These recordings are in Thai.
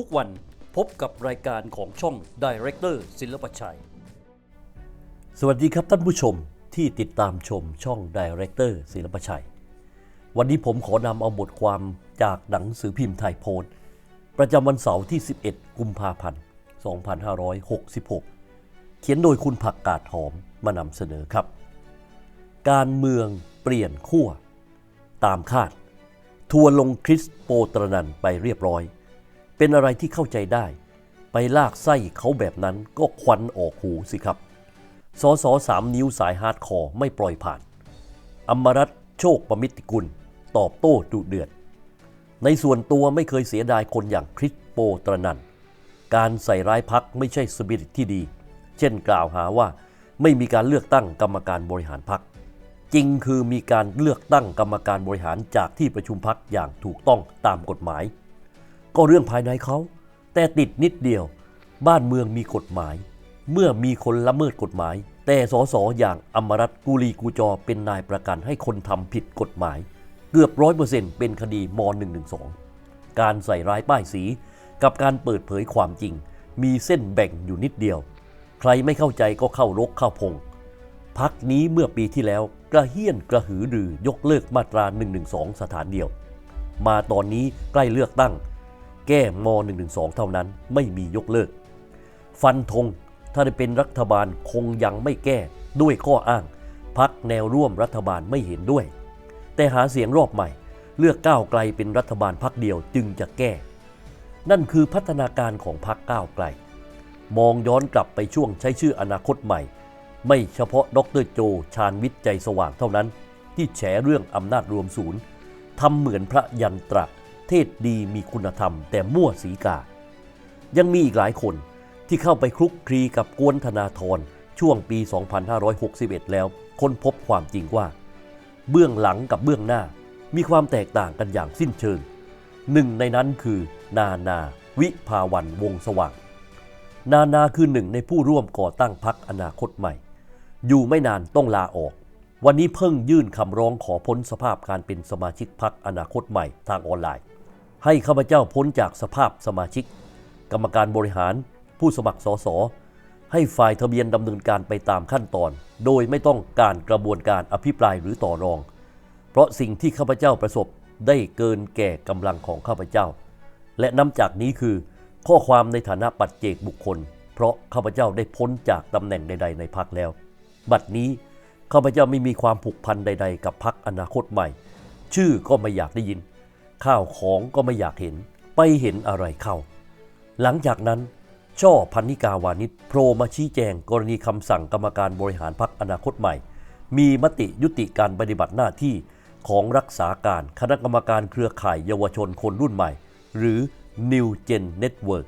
ทุกวันพบกับรายการของช่อง Director ศิลปชัย สวัสดีครับท่านผู้ชมที่ติดตามชมช่อง Director ศิลปชัย วันนี้ผมขอนำเอาบทความจากหนังสือพิมพ์ไทยโพสต์ประจำวันเสาร์ที่ 11 กุมภาพันธ์ 2566 เขียนโดยคุณผักกาดหอมมานำเสนอครับ การเมืองเปลี่ยนขั้ว ตามคาด ทัวร์ลงคริสโปตรนันไปเรียบร้อย เป็นอะไรที่เข้าใจได้ ไปลากไส้เขาแบบนั้นก็ควันออกหูสิครับสอสอสามนิ้วสายฮาร์ดคอร์ไม่ปล่อยผ่าน อมรัตโชคประมิติกุล ตอบโต้ดุเดือด ในส่วนตัวไม่เคยเสียดายคนอย่างคริสโปตรนัน การใส่ร้ายพักไม่ใช่สปิริตที่ดี เช่นกล่าวหาว่าไม่มีการเลือกตั้งกรรมการบริหารพัก จริงคือมีการเลือกตั้งกรรมการบริหารจากที่ประชุมพักอย่างถูกต้องตามกฎหมาย ก็เรื่องภายในเขา แต่ติดนิดเดียว บ้านเมืองมีกฎหมาย เมื่อมีคนละเมิดกฎหมาย แต่สสอย่างอมรัตกุลีกูจอเป็นนายประกันให้คนทำผิดกฎหมาย เกือบร้อยเปอร์เซ็นต์เป็นคดีม .112 การใส่ร้ายป้ายสี กับการเปิดเผยความจริง มีเส้นแบ่งอยู่นิดเดียว ใครไม่เข้าใจก็เข้ารกเข้าพงพักนี้เมื่อปีที่แล้วกระเฮี้ยนกระหือรือยกเลิกมาตรา 112 สถานเดียว มาตอนนี้ใกล้เลือกตั้ง แก้ม .112 เท่านั้นไม่มียกเลิก ฟันธงถ้าได้เป็นรัฐบาลคงยังไม่แก้ด้วยข้ออ้าง พักแนวร่วมรัฐบาลไม่เห็นด้วย แต่หาเสียงรอบใหม่ เลือกก้าวไกลเป็นรัฐบาลพักเดียวจึงจะแก้ นั่นคือพัฒนาการของพักก้าวไกล มองย้อนกลับไปช่วงใช้ชื่ออนาคตใหม่ ไม่เฉพาะดรโจชาญวิทย์ใจสว่างเท่านั้น ที่แฉเรื่องอำนาจรวมศูนย์ทำเหมือนพระยันตระ เทศดีมีคุณธรรม แต่มั่วสีกา ยังมีอีกหลายคนที่เข้าไปคลุกคลีกับกวนธนาธรช่วงปี 2561 แล้วค้นพบความจริงว่า เบื้องหลังกับเบื้องหน้ามีความแตกต่างกันอย่างสิ้นเชิง หนึ่งในนั้นคือนานาวิภาวันวงสว่าง นานาคือหนึ่งในผู้ร่วมก่อตั้งพักอนาคตใหม่ อยู่ไม่นานต้องลาออก วันนี้เพิ่งยื่นคำร้องขอพ้นสภาพการเป็นสมาชิกพักอนาคตใหม่ทางออนไลน์ ให้ข้าพเจ้าพ้นจากสภาพสมาชิก กรรมการบริหาร ผู้สมัครสสให้ฝ่ายทะเบียนดำเนินการไปตามขั้นตอน โดยไม่ต้องการกระบวนการอภิปรายหรือต่อรอง เพราะสิ่งที่ข้าพเจ้าประสบได้เกินแก่กำลังของข้าพเจ้า และน้ำจากนี้คือข้อความในฐานะปัจเจกบุคคล เพราะข้าพเจ้าได้พ้นจากตำแหน่งใด ๆ ในพักแล้ว บัดนี้ข้าพเจ้าไม่มีความผูกพันใด ๆ กับพักอนาคตใหม่ ชื่อก็ไม่อยากได้ยิน ข้าวของก็ไม่อยากเห็น ไปเห็นอะไรเข้า หลังจากนั้น ช่อพันนิกาวานิชโผล่มาชี้แจงกรณีคำสั่งกรรมการบริหารพักอนาคตใหม่ มีมติยุติการปฏิบัติหน้าที่ของรักษาการคณะกรรมการเครือข่ายเยาวชนคนรุ่นใหม่ หรือ New Gen Network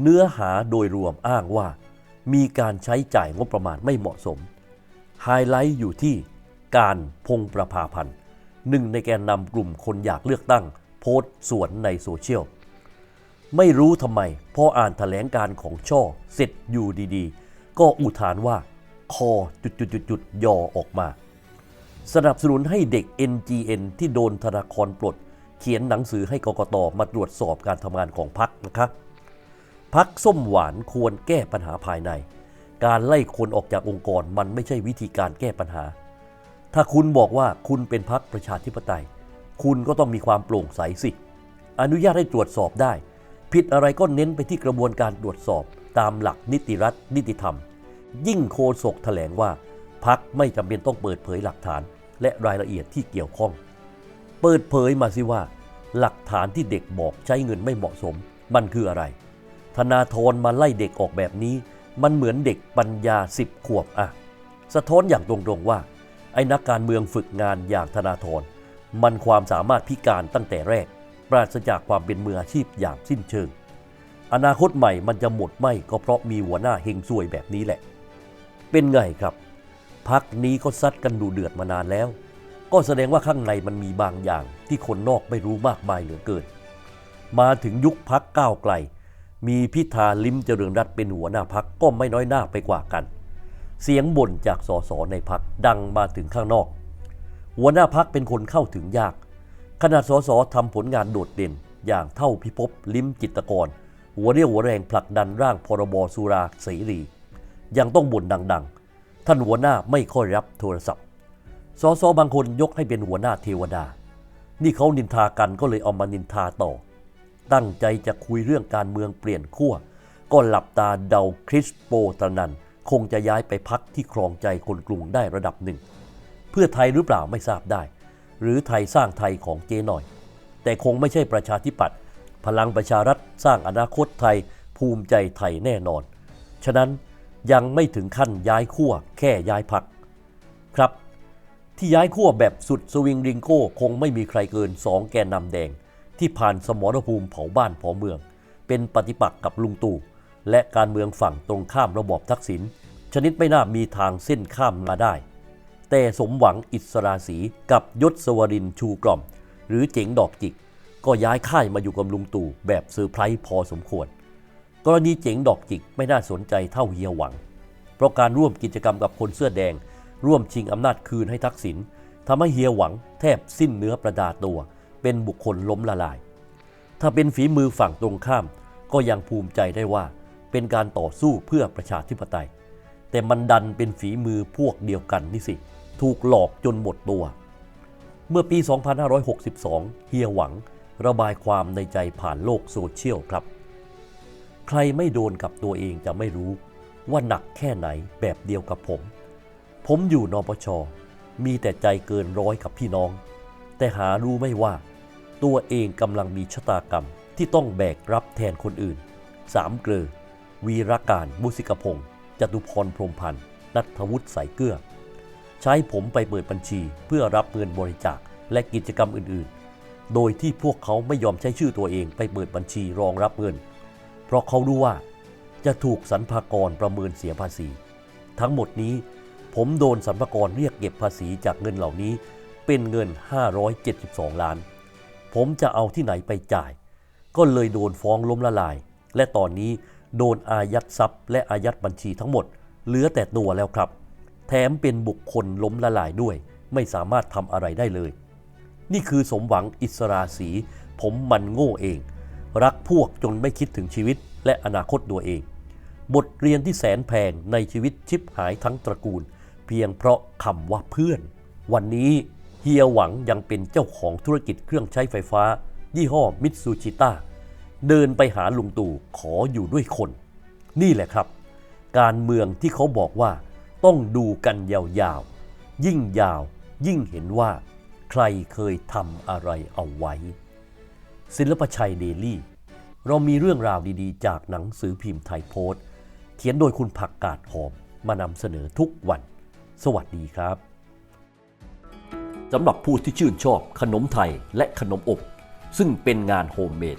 เนื้อหาโดยรวมอ้างว่า มีการใช้จ่ายงบประมาณไม่เหมาะสม ไฮไลท์อยู่ที่การพงประภาพันธ์ หนึ่งในแกนนำกลุ่มคนอยากเลือกตั้ง โพสต์สวนในโซเชียล ไม่รู้ทำไมพออ่านแถลงการของช่อเสร็จอยู่ดีๆ ก็อุทานว่า คอจุดๆๆๆยอออกมา สนับสนุนให้เด็ก NGN ที่โดนธนาคารปลด เขียนหนังสือให้กกตมาตรวจสอบการทำงานของพักนะคะพักส้มหวานควรแก้ปัญหาภายใน การไล่คนออกจากองค์กรมันไม่ใช่วิธีการแก้ปัญหา ถ้าคุณบอกว่าคุณเป็นพักประชาธิปไตย คุณก็ต้องมีความโปร่งใสสิ อนุญาตให้ตรวจสอบได้ ผิดอะไรก็เน้นไปที่กระบวนการตรวจสอบ ตามหลักนิติรัฐ นิติธรรม ยิ่งโคศกแถลงว่าพักไม่จำเป็นต้องเปิดเผยหลักฐาน และรายละเอียดที่เกี่ยวข้อง เปิดเผยมาสิว่า หลักฐานที่เด็กบอกใช้เงินไม่เหมาะสม มันคืออะไร ธนาธรมาไล่เด็กออกแบบนี้ มันเหมือนเด็กปัญญาสิบขวบอะ สะท้อนอย่างตรงๆว่า ไอ้นักการเมืองฝึกงานอย่างธนาธรมันความสามารถพิการตั้งแต่แรก ปราศจากความเป็นมืออาชีพอย่างสิ้นเชิง อนาคตใหม่มันจะหมดไหมก็เพราะมีหัวหน้าเฮงซวยแบบนี้แหละ เป็นไงครับ พักนี้ก็ซัดกันดูเดือดมานานแล้ว ก็แสดงว่าข้างในมันมีบางอย่างที่คนนอกไม่รู้มากมายเหลือเกิน มาถึงยุคพักก้าวไกล มีพิธาลิมเจริญรัตเป็นหัวหน้าพักก็ไม่น้อยหน้าไปกว่ากัน เสียงบ่นจากสสในพักดังมาถึงข้างนอก หัวหน้าพักเป็นคนเข้าถึงยาก ขนาดสสทำผลงานโดดเด่น อย่างเท่าพิภพลิ้มจิตกร หัวเรี่ยวหัวแรงผลักดันร่างพรบสุราเสรี ยังต้องบ่นดังๆ ท่านหัวหน้าไม่ค่อยรับโทรศัพท์ สสบางคนยกให้เป็นหัวหน้าเทวดา นี่เขานินทากันก็เลยเอามานินทาต่อ ตั้งใจจะคุยเรื่องการเมืองเปลี่ยนขั้วก็หลับตาเดาคริสโปตรนัน คงจะย้ายไปพักที่ครองใจคนกรุงได้ระดับหนึ่ง เพื่อไทยหรือเปล่าไม่ทราบได้ หรือไทยสร้างไทยของเจหน่อย แต่คงไม่ใช่ประชาธิปัตย์พลังประชารัฐสร้างอนาคตไทย ภูมิใจไทยแน่นอน ฉะนั้นยังไม่ถึงขั้นย้ายขั้วแค่ย้ายพักครับ ที่ย้ายขั้วแบบสุดสวิงริงโก้คงไม่มีใครเกินสองแกนนำแดง ที่ผ่านสมรภูมิเผาบ้านเผาเมือง เป็นปฏิปักษ์กับลุงตู่และการเมืองฝั่งตรงข้ามระบอบทักษิณ ชนิดไม่น่ามีทางเส้นข้ามมาได้ แต่สมหวังอิสราสีกับยศสวรินชูกล่อม หรือเจ๋งดอกจิก ก็ย้ายค่ายมาอยู่กับลุงตู่แบบเซอร์ไพรส์พอสมควร กรณีเจ๋งดอกจิกไม่น่าสนใจเท่าเฮียหวัง เพราะการร่วมกิจกรรมกับคนเสื้อแดง ร่วมชิงอำนาจคืนให้ทักษิณทำให้เฮียหวังแทบสิ้นเนื้อประดาตัว เป็นบุคคลล้มละลาย ถ้าเป็นฝีมือฝั่งตรงข้าม ก็ยังภูมิใจได้ว่า เป็นการต่อสู้เพื่อประชาธิปไตย แต่มันดันเป็นฝีมือพวกเดียวกันนี่สิ ถูกหลอกจนหมดตัว เมื่อปี 2562 เฮียหวังระบายความในใจผ่านโลกโซเชียลครับ ใครไม่โดนกับตัวเองจะไม่รู้ว่าหนักแค่ไหนแบบเดียวกับผม ผมอยู่นปช มีแต่ใจเกินร้อยกับพี่น้อง แต่หารู้ไม่ว่า ตัวเองกำลังมีชะตากรรมที่ต้องแบกรับแทนคนอื่น สามเกลอวีรการมุสิกพงศ์ จตุพรพรมพันธ์นัทวุฒิสายเกลือใช้ผมไปเปิดบัญชีเพื่อรับเงินบริจาคและกิจกรรมอื่นๆ โดยที่พวกเขาไม่ยอมใช้ชื่อตัวเองไปเปิดบัญชีรองรับเงิน เพราะเขารู้ว่าจะถูกสรรพากรประเมินเสียภาษี ทั้งหมดนี้ผมโดนสรรพากรเรียกเก็บภาษีจากเงินเหล่านี้เป็นเงิน 572 ล้าน ผมจะเอาที่ไหนไปจ่าย ก็เลยโดนฟ้องล้มละลาย และตอนนี้ โดนอายัดทรัพย์ และอายัดบัญชีทั้งหมด เหลือแต่ตัวแล้วครับ แถมเป็นบุคคลล้มละลายด้วย ไม่สามารถทำอะไรได้เลย นี่คือสมหวังอิสราสี ผมมันโง่เอง รักพวกจนไม่คิดถึงชีวิตและอนาคตตัวเอง บทเรียนที่แสนแพงในชีวิตชิบหายทั้งตระกูล เพียงเพราะคำว่าเพื่อน วันนี้เฮียหวังยังเป็นเจ้าของธุรกิจเครื่องใช้ไฟฟ้า ยี่ห้อมิตซูชิต้า เดินไปหาลุงตู่ขออยู่ด้วยคน นี่แหละครับ การเมืองที่เขาบอกว่า ต้องดูกันยาวๆ ยิ่งยาวยิ่งเห็นว่า ใครเคยทำอะไรเอาไว้ ศิลปชัยเดลี่ เรามีเรื่องราวดีๆ จากหนังสือพิมพ์ไทยโพสต์เขียนโดยคุณผักกาดหอมมานำเสนอทุกวัน สวัสดีครับสำหรับผู้ที่ชื่นชอบขนมไทยและขนมอบ ซึ่งเป็นงานโฮมเมด